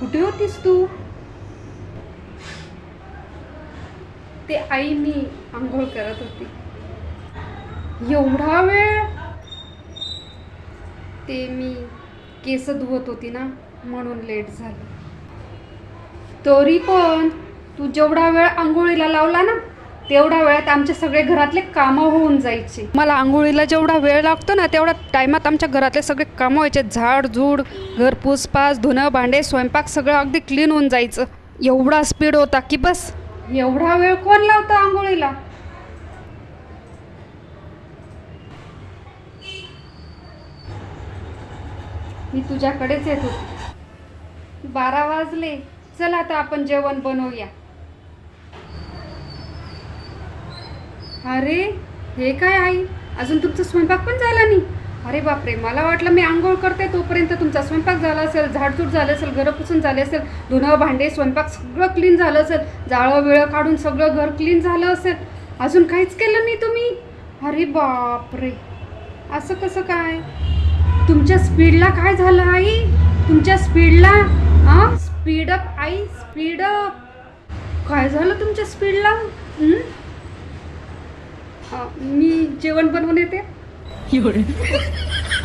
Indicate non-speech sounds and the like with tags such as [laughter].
कुठे होतीस तू? ते आई मी आंघोळ करत होती. एवढा वेळ? ते मी केस धुवत होती ना म्हणून लेट झाली. तरी पण तू जेवढा वेळ आंघोळीला लावला ना तेवढ्या वेळात आमचे सगळे घरातले कामं होऊन जायचे. मला आंघोळीला जेवढा वेळ लागतो ना तेवढ्या टायमात आमच्या घरातले सगळे कामं व्हायचे. झाड झूड घर पुसपास धुणं भांडे स्वयंपाक सगळं अगदी क्लीन होऊन जायचं. एवढा स्पीड होता की बस. एवढा वेळ कोण लावतो आंघोळीला? मी तुझ्याकडेच येत बारा वाजले. चल आता आपण जेवण बनवूया. अरे हे काय आई? अजून तुमचा स्वयंपाक पण झाला नाही. अरे बापरे मला वाटलं मी आंघोळ करते तोपर्यंत तुमचा स्वयंपाक झाला असेल झाडझूड झालं असेल घरं पुसून झाले असेल धुणं भांडे स्वयंपाक सगळं क्लीन झालं असेल जाळं विळं काढून सगळं घर क्लीन झालं असेल. अजून काहीच केलं नाही तुम्ही? अरे बापरे. असं कसं काय? तुमच्या स्पीडला काय झालं आई? तुमच्या स्पीडला हा स्पीडअप आई स्पीडअप काय झालं तुमच्या स्पीडला मी जेवण बनवून येते. [laughs]